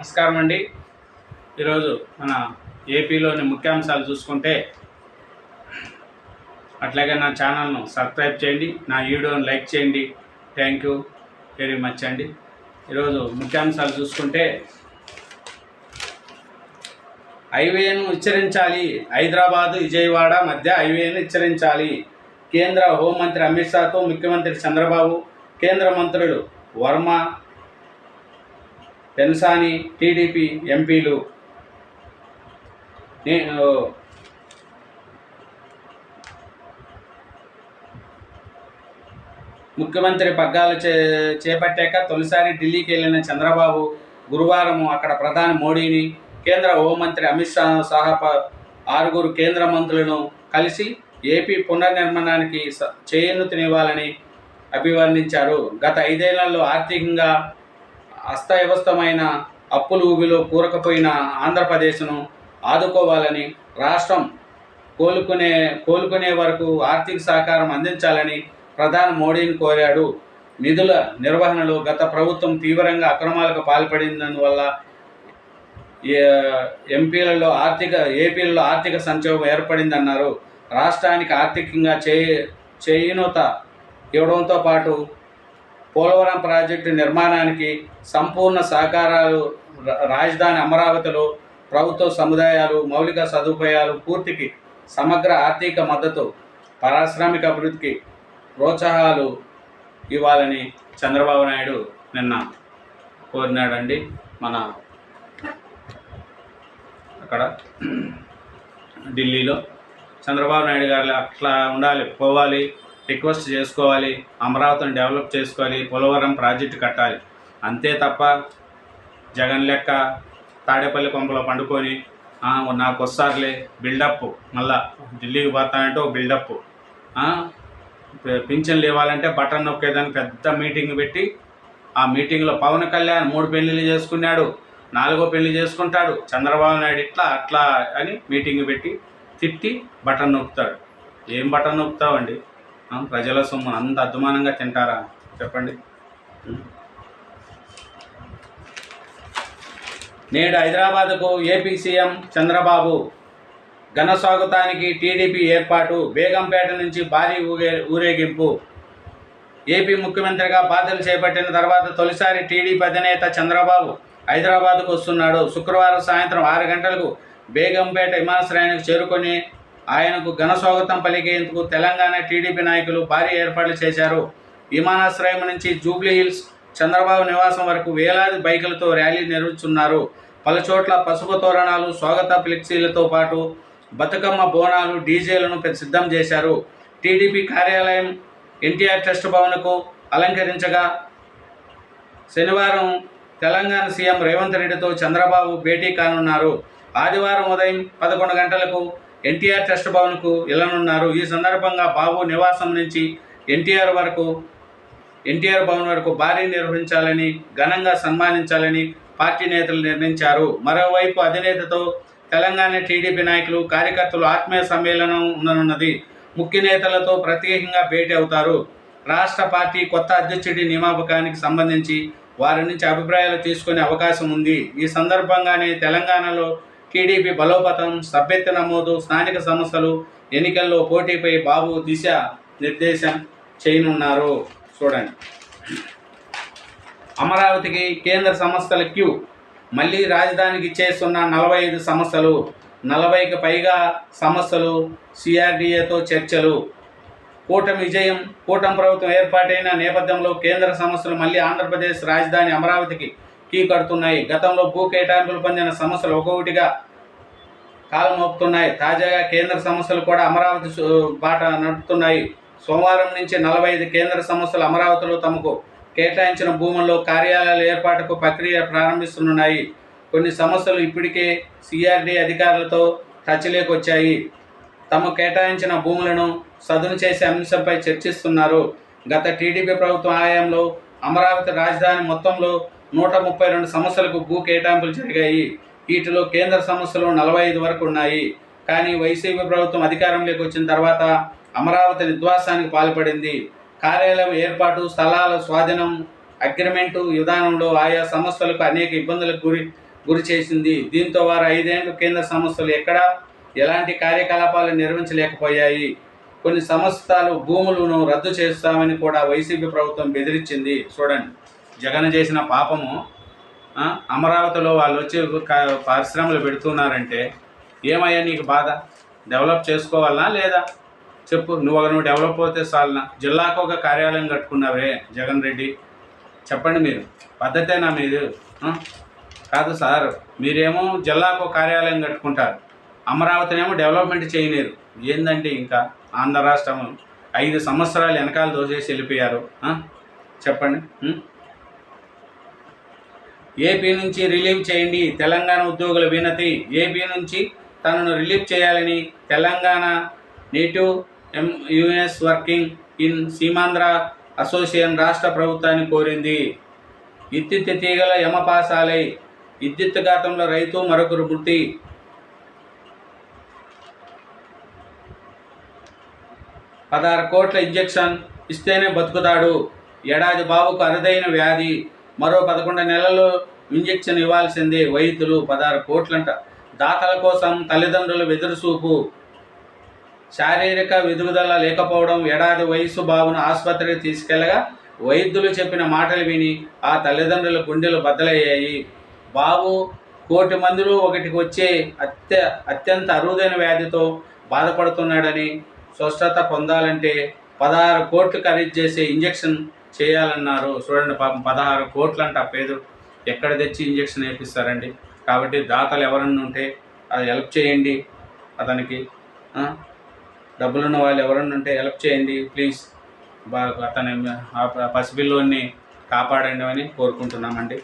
నమస్కారం అండి. ఈరోజు మన ఏపీలోని ముఖ్యాంశాలు చూసుకుంటే అట్లాగే నా ఛానల్ను సబ్స్క్రైబ్ చేయండి నా వీడియోని లైక్ చేయండి. థ్యాంక్ యూ వెరీ మచ్ అండి. ఈరోజు ముఖ్యాంశాలు చూసుకుంటే హైవేను హెచ్చరించాలి హైదరాబాదు విజయవాడ మధ్య హైవేను హెచ్చరించాలి. కేంద్ర హోంమంత్రి అమిత్ షాతో ముఖ్యమంత్రి చంద్రబాబు కేంద్ర మంత్రులు వర్మ పెన్సాని టీడీపీ ఎంపీలు నేను ముఖ్యమంత్రి పగ్గాలు చే చేపట్టాక తొలిసారి ఢిల్లీకి వెళ్ళిన చంద్రబాబు గురువారం అక్కడ ప్రధాని మోడీని కేంద్ర హోంమంత్రి అమిత్ షా సహా ఆరుగురు కేంద్ర మంత్రులను కలిసి ఏపీ పునర్నిర్మాణానికి చేయను చేయూతనివ్వాలని అభివర్ణించారు. గత ఐదేళ్ళలో ఆర్థికంగా అస్తవ్యవస్థమైన అప్పుల ఊబిలో కూరకపోయిన ఆంధ్రప్రదేశ్ను ఆదుకోవాలని రాష్ట్రం కోలుకునే కోలుకునే వరకు ఆర్థిక సహకారం అందించాలని ప్రధాని మోడీని కోరాడు. నిధుల నిర్వహణలో గత ప్రభుత్వం తీవ్రంగా అక్రమాలకు పాల్పడినందువల్ల ఎంపీలలో ఆర్థిక ఏపీలలో ఆర్థిక సంక్షోభం ఏర్పడిందన్నారు. రాష్ట్రానికి ఆర్థికంగా చేయి చేయూత ఇవ్వడంతో పాటు పోలవరం ప్రాజెక్టు నిర్మాణానికి సంపూర్ణ సహకారాలు రా- రాజధాని అమరావతిలో ప్రభుత్వ సముదాయాలు మౌలిక సదుపాయాలు పూర్తికి సమగ్ర ఆర్థిక మద్దతు పారిశ్రామిక అభివృద్ధికి ప్రోత్సాహాలు ఇవ్వాలని చంద్రబాబు నాయుడు నిన్న కోరినాడండి మన అక్కడ ఢిల్లీలో. చంద్రబాబు నాయుడు గారు అట్లా ఉండాలి పోవాలి. రిక్వెస్ట్ చేసుకోవాలి అమరావతిని డెవలప్ చేసుకోవాలి పోలవరం ప్రాజెక్టు కట్టాలి. అంతే తప్ప జగన్ లెక్క తాడేపల్లి పంపలో పండుకొని నాకు వస్తారులే బిల్డప్ మళ్ళా ఢిల్లీకి పోతానంటే ఒక బిల్డప్ పింఛన్లు ఇవ్వాలంటే బటన్ నొక్కేదానికి పెద్ద మీటింగ్ పెట్టి ఆ మీటింగ్లో పవన్ కళ్యాణ్ మూడు పెళ్ళిళ్ళు చేసుకున్నాడు నాలుగో పెళ్ళి చేసుకుంటాడు చంద్రబాబు నాయుడు ఇట్లా అట్లా అని మీటింగ్ పెట్టి తిట్టి బటన్ నొక్కుతాడు. ఏం బటన్ నొక్కుతావండి? ప్రజల సొమ్ము అంత అద్దుమానంగా తింటారా? చెప్పండి. నేడు హైదరాబాద్కు ఏపీ సీఎం చంద్రబాబు ఘన స్వాగతానికి టీడీపీ ఏర్పాటు బేగంపేట నుంచి భారీ ఊగే ఊరేగింపు. ఏపీ ముఖ్యమంత్రిగా బాధ్యతలు చేపట్టిన తర్వాత తొలిసారి టీడీపీ అధినేత చంద్రబాబు హైదరాబాద్కు వస్తున్నాడు. శుక్రవారం సాయంత్రం ఆరు గంటలకు బేగంపేట విమానాశ్రయానికి చేరుకొని ఆయనకు ఘన స్వాగతం పలికేందుకు తెలంగాణ టీడీపీ నాయకులు భారీ ఏర్పాట్లు చేశారు. విమానాశ్రయం నుంచి జూబ్లీ హిల్స్ చంద్రబాబు నివాసం వరకు వేలాది బైకులతో ర్యాలీ నిర్వహిస్తున్నారు. పలుచోట్ల పసుపు తోరణాలు స్వాగత ఫ్లెక్సీలతో పాటు బతుకమ్మ బోనాలు డీజేలను సిద్ధం చేశారు. టీడీపీ కార్యాలయం ఎన్టీఆర్ ట్రస్ట్ భవన్కు అలంకరించగా శనివారం తెలంగాణ సీఎం రేవంత్ రెడ్డితో చంద్రబాబు భేటీ కానున్నారు. ఆదివారం ఉదయం పదకొండు గంటలకు ఎన్టీఆర్ ట్రస్ట్ భవన్కు వెళ్ళనున్నారు. ఈ సందర్భంగా బాబు నివాసం నుంచి ఎన్టీఆర్ వరకు ఎన్టీఆర్ భవన్ వరకు భారీ నిర్వహించాలని ఘనంగా సన్మానించాలని పార్టీ నేతలు నిర్ణయించారు. మరోవైపు అధినేతతో తెలంగాణ టీడీపీ నాయకులు కార్యకర్తలు ఆత్మీయ సమ్మేళనం ఉండనున్నది. ముఖ్య నేతలతో ప్రత్యేకంగా భేటీ అవుతారు. రాష్ట్ర పార్టీ కొత్త అధ్యక్షుడి నియామకానికి సంబంధించి వారి నుంచి అభిప్రాయాలు తీసుకునే అవకాశం ఉంది. ఈ సందర్భంగానే తెలంగాణలో టీడీపీ బలోపతం సభ్యత్వ నమోదు స్థానిక సంస్థలు ఎన్నికల్లో పోటీపై బాబు దిశ నిర్దేశం చేయనున్నారు. చూడండి. అమరావతికి కేంద్ర సంస్థల క్యూ. మళ్ళీ రాజధానికి ఇచ్చేస్తున్న నలభై ఐదు సంస్థలు నలభైకి పైగా సంస్థలు సిఆర్డీఏతో చర్చలు. కూటమి విజయం కూటమి ప్రభుత్వం ఏర్పాటైన నేపథ్యంలో కేంద్ర సంస్థలు మళ్ళీ ఆంధ్రప్రదేశ్ రాజధాని అమరావతికి టీ కడుతున్నాయి గతంలో భూ కేటాయింపులు పొందిన సమస్యలు ఒక్కొక్కటిగా కాలం మోపుతున్నాయి. తాజాగా కేంద్ర సమస్యలు కూడా అమరావతి బాట నడుపుతున్నాయి. సోమవారం నుంచి నలభై ఐదు కేంద్ర సంస్థలు అమరావతిలో తమకు కేటాయించిన భూముల్లో కార్యాలయాల ఏర్పాటుకు ప్రక్రియ ప్రారంభిస్తున్నాయి కొన్ని సమస్యలు ఇప్పటికే సిఆర్డీ అధికారులతో టచ్లోకి వచ్చాయి. తమ కేటాయించిన భూములను సదును చేసే అంశంపై చర్చిస్తున్నారు. గత టీడీపీ ప్రభుత్వం హయాంలో అమరావతి రాజధాని మొత్తంలో నూట ముప్పై రెండు సంస్థలకు భూ కేటాయింపులు జరిగాయి. వీటిలో కేంద్ర సంస్థలు నలభై ఐదు వరకు ఉన్నాయి. కానీ వైసీపీ ప్రభుత్వం అధికారంలోకి వచ్చిన తర్వాత అమరావతి విధ్వాసానికి పాల్పడింది. కార్యాలయం ఏర్పాటు స్థలాల స్వాధీనం అగ్రిమెంటు విధానంలో ఆయా సంస్థలకు అనేక ఇబ్బందులకు గురి గురి చేసింది. దీంతో వారు ఐదేళ్ళు కేంద్ర సంస్థలు ఎక్కడ ఎలాంటి కార్యకలాపాలు నిర్వహించలేకపోయాయి. కొన్ని సంస్థలు భూములను రద్దు చేస్తామని కూడా వైసీపీ ప్రభుత్వం బెదిరించింది. చూడండి. జగన్ చేసిన పాపము అమరావతిలో వాళ్ళు వచ్చి పరిశ్రమలు పెడుతున్నారంటే ఏమయ్యా నీకు బాధ? డెవలప్ చేసుకోవాలనా లేదా? చెప్పు నువ్వు నువ్వు డెవలప్ అవుతే చాలనా? జిల్లాకు ఒక కార్యాలయం కట్టుకున్నావే జగన్ రెడ్డి. చెప్పండి మీరు. పద్ధతేనా మీరు కాదు సార్ మీరేమో జిల్లాకు కార్యాలయం కట్టుకుంటారు. అమరావతినేమో డెవలప్మెంట్ చేయలేరు. ఏందండి ఇంకా? ఆంధ్ర రాష్ట్రం ఐదు సంవత్సరాలు వెనకాల దోసేసి వెళ్ళిపోయారు. చెప్పండి. ఏపీ నుంచి రిలీవ్ చేయండి తెలంగాణ ఉద్యోగుల వినతి. ఏపీ నుంచి తనను రిలీవ్ చేయాలని Telangana native M U S working in Seemandhra association రాష్ట్ర ప్రభుత్వాన్ని కోరింది. విద్యుత్ తీగల యమపాసాలై విద్యుత్ ఘాతంలో రైతు మరొకరు మృతి. పదహారు కోట్ల ఇంజెక్షన్ ఇస్తేనే బతుకుతాడు. ఏడాది బాబుకు అరుదైన వ్యాధి. మరో పదకొండు నెలలు ఇంజెక్షన్ ఇవ్వాల్సిందే వైద్యులు పదహారు కోట్లంట. దాతల కోసం తల్లిదండ్రుల వెదురుచూపు. శారీరక వెదుగుదల లేకపోవడం ఏడాది వయసు బాబును ఆసుపత్రికి తీసుకెళ్ళగా వైద్యులు చెప్పిన మాటలు విని ఆ తల్లిదండ్రుల గుండెలు బద్దలయ్యాయి. బాబు కోటి మందిలో ఒకటికి వచ్చే అత్య అత్యంత అరుదైన వ్యాధితో బాధపడుతున్నాడని స్వస్థత పొందాలంటే పదహారు కోట్లు ఖరీదు చేసే ఇంజెక్షన్ చేయాలన్నారు. చూడండి పాపం పదహారు కోట్లంట పేదలు. ఎక్కడ తెచ్చి ఇంజెక్షన్ వేపిస్తారండి? కాబట్టి దాతలు ఎవరన్నా ఉంటే అది హెల్ప్ చేయండి అతనికి. డబ్బులున్న వాళ్ళు ఎవరన్నా ఉంటే హెల్ప్ చేయండి ప్లీజ్. బాగా అతని పసిపిల్లోని కాపాడండి అని కోరుకుంటున్నామండి.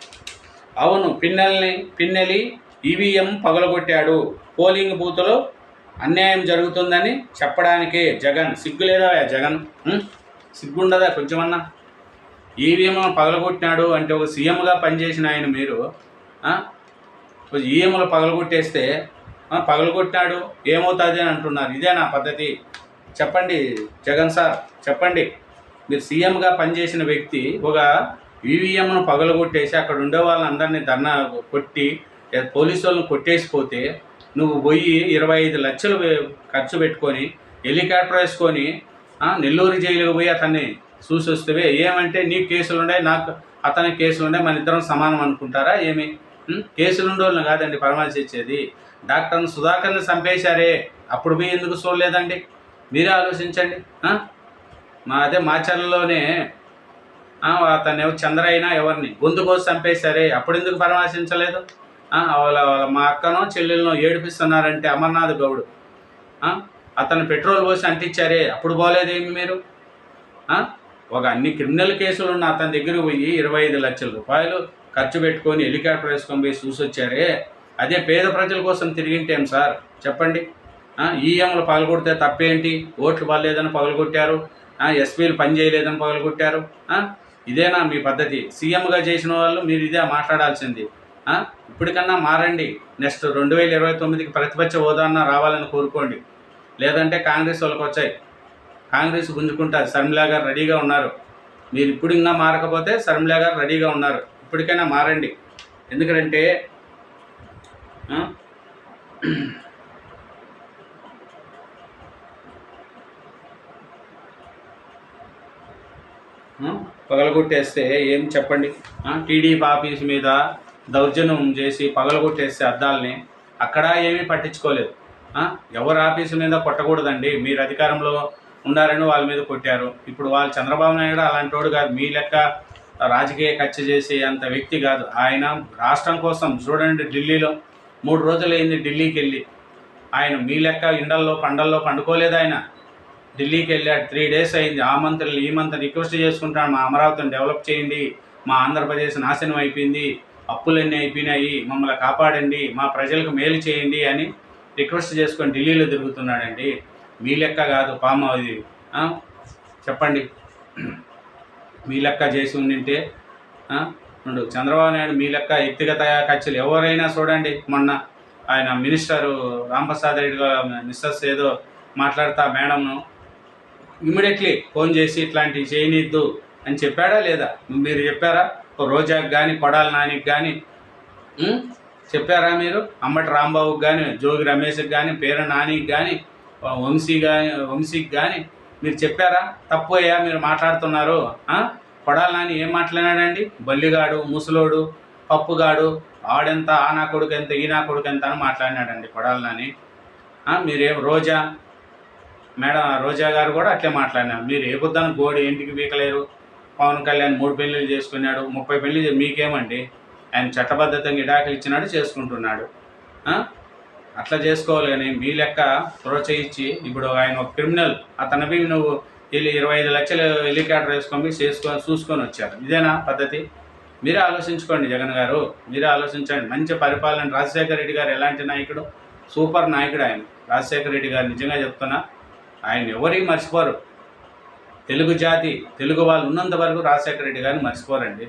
అవును పిన్నెల్ని పిన్నెలి ఈవీఎం పగలగొట్టాడు. పోలింగ్ బూత్లో అన్యాయం జరుగుతుందని చెప్పడానికే జగన్. సిగ్గు లేదా జగన్? సిగ్గుండదా కొంచెమన్నా? ఈవీఎంలను పగలగొట్టినాడు అంటే ఒక సీఎంగా పనిచేసిన ఆయన మీరు ఈఎంలు పగలగొట్టేస్తే పగలగొట్టినాడు ఏమవుతుంది అని అంటున్నారు. ఇదే నా పద్ధతి. చెప్పండి జగన్ సార్ చెప్పండి. మీరు సీఎంగా పనిచేసిన వ్యక్తి ఒక ఈవీఎంను పగలగొట్టేసి అక్కడ ఉండే వాళ్ళందరినీ ధర్నా కొట్టి పోలీసు వాళ్ళని కొట్టేసిపోతే నువ్వు పోయి ఇరవై ఐదు లక్షలు ఖర్చు పెట్టుకొని హెలికాప్టర్ వేసుకొని నెల్లూరు జైలుకి పోయి అతన్ని చూసి ఏమంటే నీకు కేసులు ఉన్నాయి నాకు అతనికి కేసులు ఉన్నాయి మన ఇద్దరం సమానం అనుకుంటారా? ఏమి? కేసులు ఉండోళ్ళని కాదండి పరామర్శించేది డాక్టర్ని సుధాకర్ని చంపేశారే అప్పుడు మీ ఎందుకు చూడలేదండి? మీరే ఆలోచించండి. మా అదే మాచర్లలోనే ఆ, అతను ఎవరు చంద్రయ్యన ఎవరిని? గొంతు కోసి చంపేశారే అప్పుడు ఎందుకు పరామర్శించలేదు? వాళ్ళ వాళ్ళ మా అక్కనో చెల్లెలను ఏడిపిస్తున్నారంటే అమర్నాథ్ గౌడ్. అతను పెట్రోల్ పోసి అంటించారే అప్పుడు పోలేదేమి మీరు? ఒక అన్ని క్రిమినల్ కేసులు ఉన్న అతని దగ్గరికి పోయి ఇరవై ఐదు లక్షల రూపాయలు ఖర్చు పెట్టుకొని హెలికాప్టర్ వేసుకొని పోయి చూసి వచ్చారే అదే పేద ప్రజల కోసం తిరిగింటేం సార్? చెప్పండి. ఈఎంలు పగలగొడితే తప్పేంటి? ఓట్లు పడలేదని పగలగొట్టారు. ఎస్పీలు పని చేయలేదని పగలగొట్టారు. ఇదేనా మీ పద్ధతి? సీఎంగా చేసిన వాళ్ళు మీరు ఇదే మాట్లాడాల్సింది. ఇప్పటికన్నా మారండి. నెక్స్ట్ రెండు వేల ఇరవై తొమ్మిదికి ప్రతిపక్ష హోదాన్న రావాలని కోరుకోండి. లేదంటే కాంగ్రెస్ వాళ్ళకి వచ్చాయి కాంగ్రెస్ గుంజుకుంటారు శర్మిలా గారు రెడీగా ఉన్నారు. మీరు ఇప్పుడు ఇంకా మారకపోతే శర్మిలా గారు రెడీగా ఉన్నారు. ఇప్పటికైనా మారండి. ఎందుకంటే పగలగొట్టేస్తే ఏం చెప్పండి? టీడీపీ ఆఫీస్ మీద దౌర్జన్యం చేసి పగలగొట్టేస్తే అద్దాలని అక్కడ ఏమీ పట్టించుకోలేదు. ఎవరు ఆఫీసు మీద కొట్టకూడదండి. మీరు అధికారంలో ఉండారని వాళ్ళ మీద కొట్టారు. ఇప్పుడు వాళ్ళు చంద్రబాబు నాయుడు అలాంటి వాడు కాదు. మీ లెక్క రాజకీయ కక్ష చేసే అంత వ్యక్తి కాదు. ఆయన రాష్ట్రం కోసం చూడండి ఢిల్లీలో మూడు రోజులు అయింది ఢిల్లీకి వెళ్ళి ఆయన మీ లెక్క ఇండల్లో పండల్లో పండుకోలేదు ఆయన. ఢిల్లీకి వెళ్ళాడు త్రీ డేస్ అయింది. ఆ మంత్రులు ఈ మంత్రి రిక్వెస్ట్ చేసుకుంటాను మా అమరావతిని డెవలప్ చేయండి. మా ఆంధ్రప్రదేశ్ నాశనం అయిపోయింది. అప్పులన్నీ అయిపోయినాయి. మమ్మల్ని కాపాడండి. మా ప్రజలకు మేలు చేయండి అని రిక్వెస్ట్ చేసుకొని ఢిల్లీలో తిరుగుతున్నాడండి. మీ లెక్క కాదు పాము అది చెప్పండి. మీ లెక్క చేసి ఉండింటే ఆ? చంద్రబాబు నాయుడు మీ లెక్క వ్యక్తిగత ఖర్చులు ఎవరైనా చూడండి. మొన్న ఆయన మినిస్టరు రాంప్రసాద్ రెడ్డి మిస్సెస్ ఏదో మాట్లాడతా మేడంను ఇమీడియట్లీ ఫోన్ చేసి ఇట్లాంటివి చేయనిద్దు అని చెప్పాడా లేదా? మీరు చెప్పారా? రోజాకి కానీ కొడాల నానికి కానీ చెప్పారా మీరు? అమ్మటి రాంబాబుకి కానీ జోగి రమేష్కి కానీ పేరు నానికి కానీ వంశీ కానీ వంశీకి కానీ మీరు చెప్పారా? తప్పు అయ్యా మీరు మాట్లాడుతున్నారు. కొడాలి నాని ఏం మాట్లాడాడండి బల్లిగాడు ముసలోడు పప్పుగాడు ఆడెంత ఆ నా కొడుకు ఎంత ఈ నా కొడుకు ఎంత అని మాట్లాడినాడండి కొడాలి నాని. మీరేం రోజా. మేడం రోజా గారు కూడా అట్లే మాట్లాడినారు. మీరు ఏ బుద్ధాన్ని గోడు ఇంటికి వీకలేరు? పవన్ కళ్యాణ్ మూడు పెళ్ళిళ్ళు చేసుకున్నాడు ముప్పై పెళ్ళి మీకేమండి? ఆయన చట్టబద్ధతంగా ఇడాకులు ఇచ్చినాడు చేసుకుంటున్నాడు. అట్లా చేసుకోవాలి మీ లెక్క ప్రోత్సహించి ఇప్పుడు ఆయన ఒక క్రిమినల్ అతనిపై నువ్వు వెళ్ళి ఇరవై ఐదు లక్షలు హెలికాప్టర్ వేసుకొని చేసుకొని చూసుకొని వచ్చారు. ఇదేనా పద్ధతి? మీరే ఆలోచించుకోండి జగన్ గారు మీరే ఆలోచించండి. మంచి పరిపాలన రాజశేఖర రెడ్డి గారు ఎలాంటి నాయకుడు? సూపర్ నాయకుడు ఆయన. రాజశేఖర రెడ్డి గారు నిజంగా చెప్తున్నా ఆయన ఎవరికి మర్చిపోరు. తెలుగు జాతి తెలుగు వాళ్ళు ఉన్నంత వరకు రాజశేఖర రెడ్డి గారిని మర్చిపోరండి.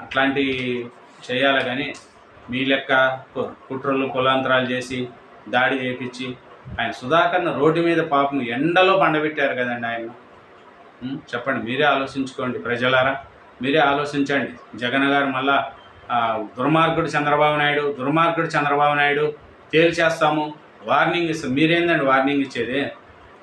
అట్లాంటి చేయాలి కానీ మీ లెక్క కు- కుట్రలు కులాంతరాలు చేసి దాడి చేయించి ఆయన సుధాకర్ను రోడ్డు మీద పాపం ఎండలో పండబెట్టారు కదండి ఆయన. చెప్పండి మీరే ఆలోచించుకోండి ప్రజలారా. మీరే ఆలోచించండి. జగన్ గారు మళ్ళా దుర్మార్గుడు చంద్రబాబు నాయుడు దుర్మార్గుడు చంద్రబాబు నాయుడు తేల్చేస్తాము. వార్నింగ్ ఇస్తాం మీరేందండి వార్నింగ్ ఇచ్చేది?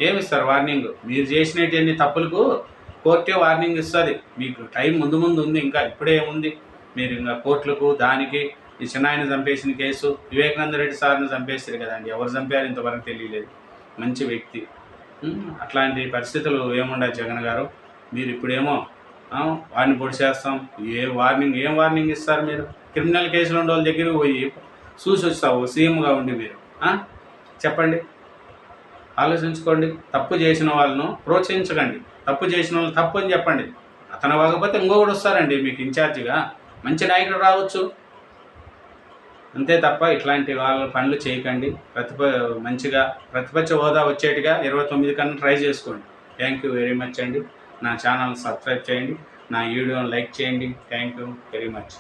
ఏమిస్తారు వార్నింగ్? మీరు చేసినటువంటి తప్పులకు కోర్టే వార్నింగ్ ఇస్తుంది. మీకు టైం ముందు ముందు ఉంది ఇంకా ఇప్పుడే ఉంది. మీరు ఇంకా కోర్టులకు దానికి ఈ చిన్నాయన చంపేసిన కేసు వివేకానంద రెడ్డి సార్ని చంపేస్తారు కదండి. ఎవరు చంపారు ఇంతవరకు తెలియలేదు. మంచి వ్యక్తి. అట్లాంటి పరిస్థితులు ఏముండదు జగన్ గారు? మీరు ఇప్పుడేమో వారిని పొడి చేస్తాం. ఏ వార్నింగ్ ఏం వార్నింగ్ ఇస్తారు మీరు? క్రిమినల్ కేసులు ఉండే వాళ్ళ దగ్గరికి పోయి చూసి వస్తావు సీఎంగా ఉండి మీరు. చెప్పండి. ఆలోచించుకోండి. తప్పు చేసిన వాళ్ళను ప్రోత్సహించకండి. తప్పు చేసిన వాళ్ళు తప్పు అని చెప్పండి. అతను కాకపోతే ఇంకొకటి వస్తారండి మీకు ఇన్ఛార్జిగా. మంచి నాయకుడు రావచ్చు. అంతే తప్ప ఇట్లాంటి వాళ్ళ పనులు చేయకండి. ప్రతిప మంచిగా ప్రతిపక్ష హోదా వచ్చేట్టుగా ఇరవై తొమ్మిది కన్నా ట్రై చేసుకోండి. థ్యాంక్ యూ వెరీ మచ్ అండి. నా ఛానల్ సబ్స్క్రైబ్ చేయండి. నా వీడియోని లైక్ చేయండి. Thank you very much.